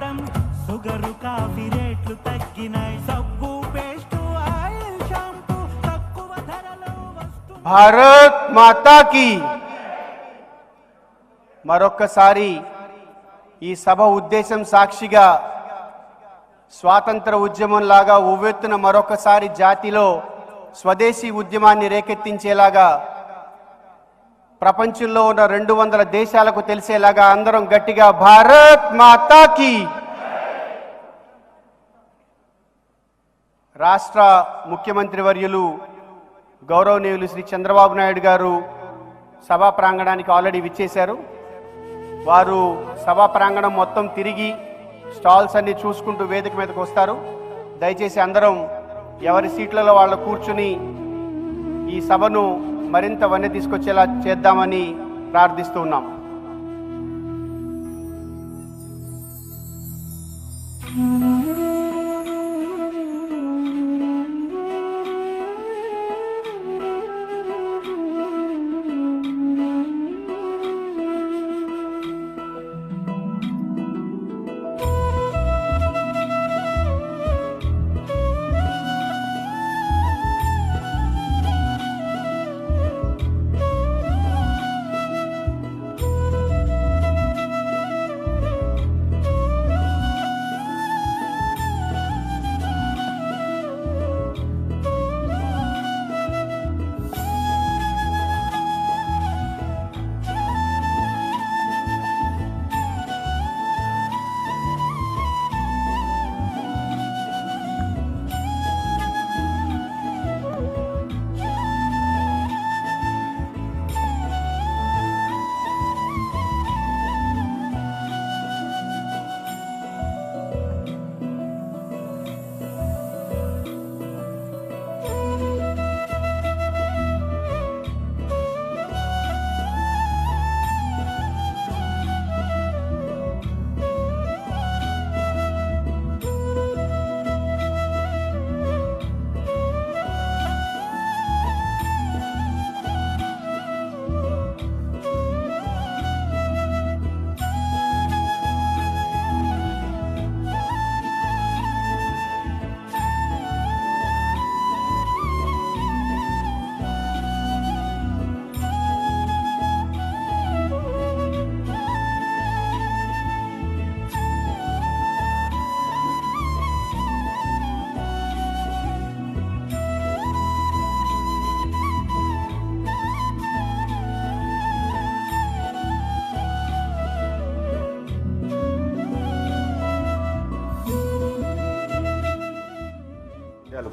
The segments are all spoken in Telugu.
ప్రమాదం షుగరు కాఫీ రేట్లు తగ్గినాయి. సబ్బు పేస్ట్ ఆయిల్ షాంపూ తక్కువ ధరలో వస్తు భారత్ మాతాకి. మరొక్కసారి ఈ సభ ఉద్దేశం సాక్షిగా స్వాతంత్ర ఉద్యమం లాగా ఉవ్వెత్తున మరొకసారి జాతిలో స్వదేశీ ఉద్యమాన్ని రేకెత్తించేలాగా ప్రపంచంలో ఉన్న రెండు వందల దేశాలకు తెలిసేలాగా అందరం గట్టిగా భారత్ మాతాకి. రాష్ట్ర ముఖ్యమంత్రి వర్యులు గౌరవనీయులు శ్రీ చంద్రబాబు నాయుడు గారు సభా ప్రాంగణానికి ఆల్రెడీ విచ్చేశారు. వారు సభా ప్రాంగణం మొత్తం తిరిగి స్టాల్స్ అన్ని చూసుకుంటూ వేదిక మీదకు వస్తారు. దయచేసి అందరం ఎవరి సీట్లలో వాళ్ళు కూర్చుని ఈ సభను మరింత వన్నె తీసుకొచ్చేలా చేద్దామని ప్రార్థిస్తూ ఉన్నాం. దయాళ్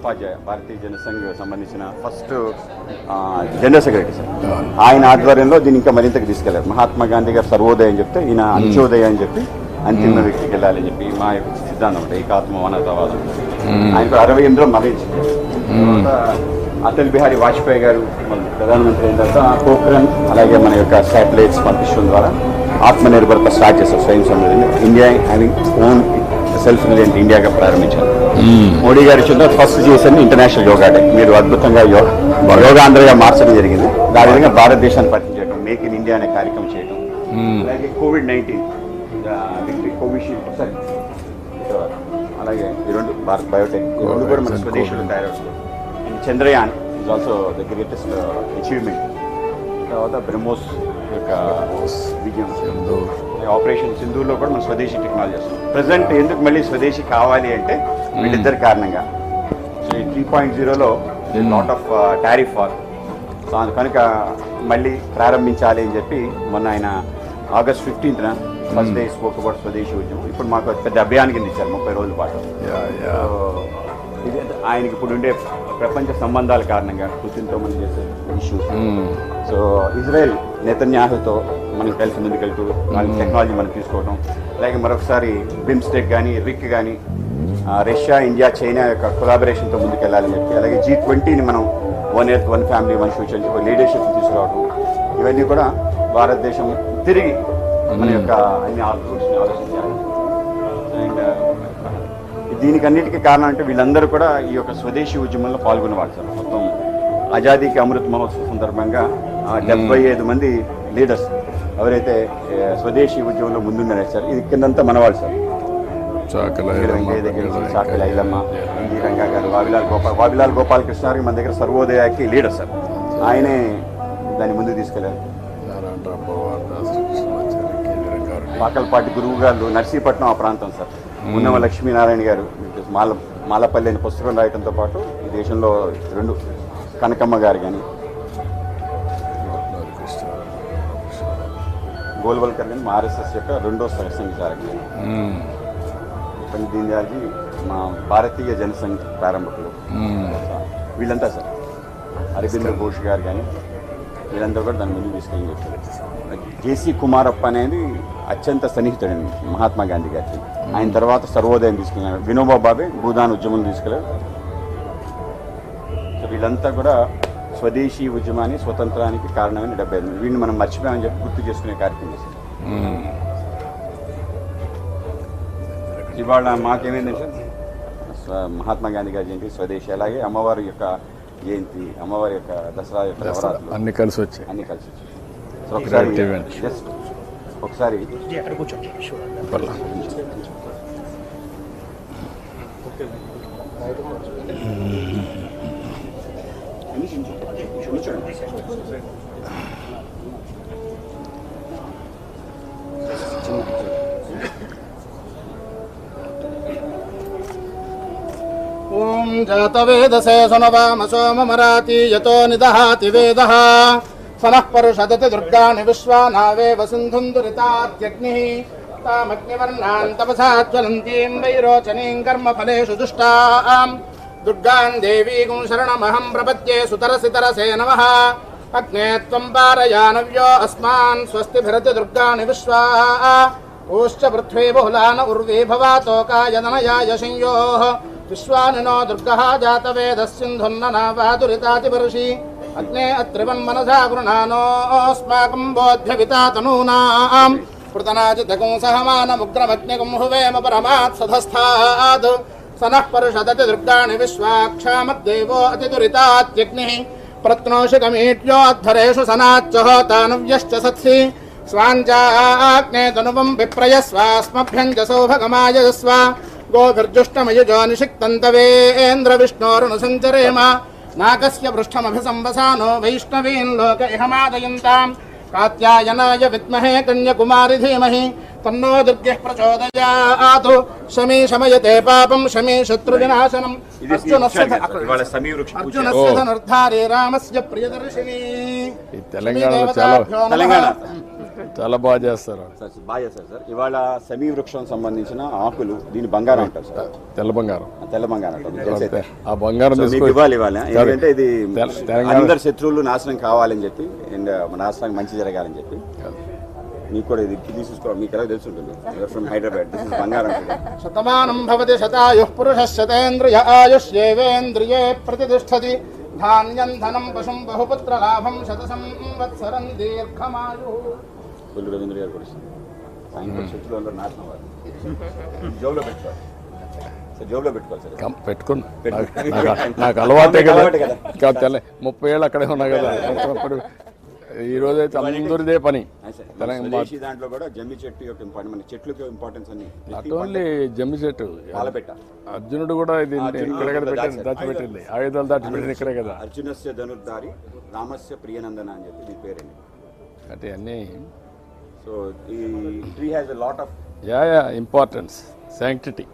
ఉపాధ్యాయ భారతీయ జనసంఘ్ సంబంధించిన ఫస్ట్ జనరల్ సెక్రటరీ సార్. ఆయన ఆధ్వర్యంలో దీన్ని ఇంకా మరింతకు తీసుకెళ్ళారు. మహాత్మా గాంధీ గారు సర్వోదయం అని చెప్తే ఈయన అంత్యోదయం అని చెప్పి అంతిమ వ్యక్తికి వెళ్ళాలని చెప్పి మా యొక్క సిద్ధాంతం అంటే ఏకాత్మ మానవతావాదం ఆయన కూడా అరవై ఎనిమిదిలో తర్వాత అటల్ బిహారీ వాజ్పేయి గారు ప్రధానమంత్రి అయిన తర్వాత పోఖ్రన్ అలాగే మన యొక్క శాటిలైట్స్ పంపించడం ద్వారా ఆత్మనిర్భరత స్టార్ట్ చేశారు స్వయం సమృద్ధిని. India having own self reliant ఇండియాగా ప్రారంభించారు. మోడీ గారి వచ్చిన ఫస్ట్ చేసిన ఇంటర్నేషనల్ యోగా డే. మీరు అద్భుతంగా యోగా యోగాంధ్రగా మార్చడం జరిగింది. దాని విధంగా భారతదేశాన్ని చేయడం మేక్ ఇన్ ఇండియా అనే కార్యక్రమం చేయడం అలాగే కోవిడ్ నైన్టీన్ కోవిషీల్డ్ సారీ అలాగే ఈ రెండు భారత్ బయోటెక్ ఈ రెండు కూడా మన స్వదేశంలో తయారవుతుంది and Chandrayaan is also the greatest achievement తర్వాత బ్రహ్మోస్ యొక్క విజయం. ఆపరేషన్ సింధూర్లో కూడా మనం స్వదేశీ టెక్నాలజీ వస్తుంది. ప్రజెంట్ ఎందుకు మళ్ళీ స్వదేశీ కావాలి అంటే వీళ్ళిద్దరి కారణంగా. సో ఈ త్రీ పాయింట్ జీరోలో lot of tariff war so అందు కనుక మళ్ళీ ప్రారంభించాలి అని చెప్పి మొన్న ఆయన August ఫిఫ్టీన్త్న first day spoke about swadeshi ఉద్యమం. ఇప్పుడు మాకు పెద్ద అభియాన్ కింద ఇచ్చారు ముప్పై రోజుల పాటు. ఇది ఆయనకి ఇప్పుడు ఉండే ప్రపంచ సంబంధాల కారణంగా పుతిన్తో మనం చేసే ఇష్యూస్ సో ఇజ్రాయెల్ నెతన్యాహుతో మనం కలిసి ముందుకెళ్తూ వాళ్ళ టెక్నాలజీ మనం తీసుకోవడం అలాగే మరొకసారి బిమ్స్టెక్ కానీ రిక్ కానీ రష్యా ఇండియా చైనా యొక్క కొలాబరేషన్తో ముందుకెళ్ళాలని చెప్పి అలాగే జీ ట్వంటీని మనం one earth one family one future చెప్పి లీడర్షిప్ తీసుకురావడం. ఇవన్నీ కూడా భారతదేశం తిరిగి మన యొక్క అన్ని ఆలోచించి ఆలోచించాలి. అండ్ దీనికి అన్నిటికీ కారణం అంటే వీళ్ళందరూ కూడా ఈ యొక్క స్వదేశీ ఉద్యమంలో పాల్గొనేవాళ్ళు సార్. మొత్తం ఆజాదీకి అమృత్ మహోత్సవ సందర్భంగా డెబ్బై ఐదు మంది లీడర్స్ ఎవరైతే స్వదేశీ ఉద్యమంలో ముందున్నారు సార్ ఇది కిందంతా మనవాళ్ళు సార్. చాకల ఇక్కడ ఐలమ్మ, రంగా గారు వావిలాల్ గోపాల్ వావిలాల్ గోపాలకృష్ణ గారు మన దగ్గర సర్వోదయాకి లీడర్ సార్. ఆయనే దాన్ని ముందుకు రంగారెడ్డి పాకలపాటి గురువు గారు నర్సీపట్నం ఆ ప్రాంతం సార్. ఉన్నవ లక్ష్మీనారాయణ గారు మాల మాలపల్లి అనే పుస్తకం రాయడంతో పాటు ఈ దేశంలో రెండు కనకమ్మ గారు కానీ గోల్వల్కర్ కానీ మా ఆర్ఎస్ఎస్ యొక్క రెండో మ్మ్. దయాల్జీ మా భారతీయ జనసంఘ్ ప్రారంభకులు. వీళ్ళంతా సార్. అరవింద్ ఘోష్ గారు కానీ వీళ్ళంతా కూడా దాని ముందు తీసుకెళ్ళి చెప్పారు జేసీ కుమారప్ప అనేది అత్యంత సన్నిహితుడండి మహాత్మా గాంధీ గారికి ఆయన తర్వాత సర్వోదయం తీసుకెళ్ళారు. వినోబా బాబే భూదాన్ ఉద్యమం తీసుకెళ్ళారు. సో వీళ్ళంతా కూడా స్వదేశీ ఉద్యమాన్ని స్వతంత్రానికి కారణమైన డెబ్బై ఐదు వీడిని మనం మర్చిపోయామని చెప్పి గుర్తు చేసుకునే కార్యక్రమం చేశారు. ఇవాళ మాకేమైందంటే మహాత్మా గాంధీ గారి జయంతి స్వదేశీ అలాగే అమ్మవారి యొక్క జయంతి అమ్మవారి యొక్క దసరా యొక్క నవరాత్రులు. అన్ని కలిసి వచ్చాయి. అన్ని కలిసి వచ్చాయి. సో ఒకసారి. జస్ట్ ఒకసారి పర్లా. जातवेदसे सुनवाम सोममराति यतो निदहाति वेदः। स नः परुषदति दुर्गाणि विश्वानावेव सिन्धुम् दुरितात्यग्निः। तामग्निवर्णान् तपसा ज्वलन्तीं वैरोचनीं कर्मफलेषु ऊश्च पृथ्वी बहुलान उर्वी भवातोकाय दनयाय संयोः विश्वानिनो दुर्गः जातवेदस्सिन्धुन्ननावादुरितातिवर्षि अग्ने अत्रिवन्मनसा गृह्णानोऽस्माकम् बोध्यविता तनूनाम्। पृतनाचितकुं सहमानमुग्रमग्निकुं हुवेम परमात् सधस्थात्। स नः दुर्गाणि विश्वाक्षामद्देवो अतिदुरितात्यग्निः। सनाच्च होतानुव्यश्च सत्सि। स्वाञ्चाग्ने सौभगमायस्व गोघर्जुष्टमयजोनिषिक्तन्तवेन्द्रविष्णोरुणसञ्चरेम नागस्य पृष्ठमभिसंवसानो वैष्णवीन् लोक इहमादयन्ताम्। कात्यायनाय विद्महे कन्यकुमारि धीमहि तन्नो दुर्गः प्रचोदयातु। शमी शमयते पापं शमी शत्रुविनाशनम् अर्जुनस्य धनुर्धारे रामस्य प्रियदर्शिनी। చాలా బాగా చేస్తారు. సార్ బాగా చేస్తారు సార్. ఇవాళ సమీ వృక్షం సంబంధించిన ఆకులు దీని బంగారం అంటారు సార్. తెల్ల బంగారం. తెల్ల బంగారం అంటారు. ఆ బంగారం ఇవ్వాలి ఇవాళ. ఎందుకంటే ఇది అందరి శత్రువులు నాశనం కావాలని చెప్పి అండ్ మన రాష్ట్రానికి మంచి జరగాలని చెప్పి. మీకు కూడా ఇది తీసుకోవాలి మీకు ఎలా తెలుసుంటుంది? ఫ్రమ్ హైదరాబాద్ దిస్ ఇస్ బంగారం శతమానం భవతి శతాయుః పురుషः శతేంద్రియ ఆయుష్యేవేంద్రియే ప్రతిష్టతి. ధాన్యం ధనం పశుం బహుపుత్రలాభం శత సంవత్సరం దీర్ఘమాయు. కొల్లు రవీంద్ర గారు కూడా ఇస్తారు. ఆయన శత్రువులు అందరూ నాశనం అవ్వాలి. జోబులో పెట్టుకోవాలి. సార్ జోబులో పెట్టుకోవాలి సార్. పెట్టుకున్నా. నాకు- అలవాటే కదా. తెల్ల ముప్పై ఏళ్ళు అక్కడే ఉన్నా కదా. అప్పుడు ఈ రోజు అయితే అందరిదే పని. దాంట్లో కూడా జమ్మి చెట్టు యొక్క ఇంపార్టెంట్ చెట్లకు ఇంపార్టెన్స్ అన్ని నాట్ ఓన్లీ జమ్మి చెట్టు అర్జునుడు కూడా ఇది అర్జునుడు ఇక్కడెక్కడ కూడా పెట్టింది దాచారు. దాచిపెట్టింది. ఆయుధాలు దాచిపెట్టింది ఇక్కడే కదా. అర్జునస్య ధనుర్ధారి రామస్య ప్రియనందన అని చెప్పి దీని పేరండి అంటే అన్నీ సో ఈ tree has a lot of yeah yeah importance sanctity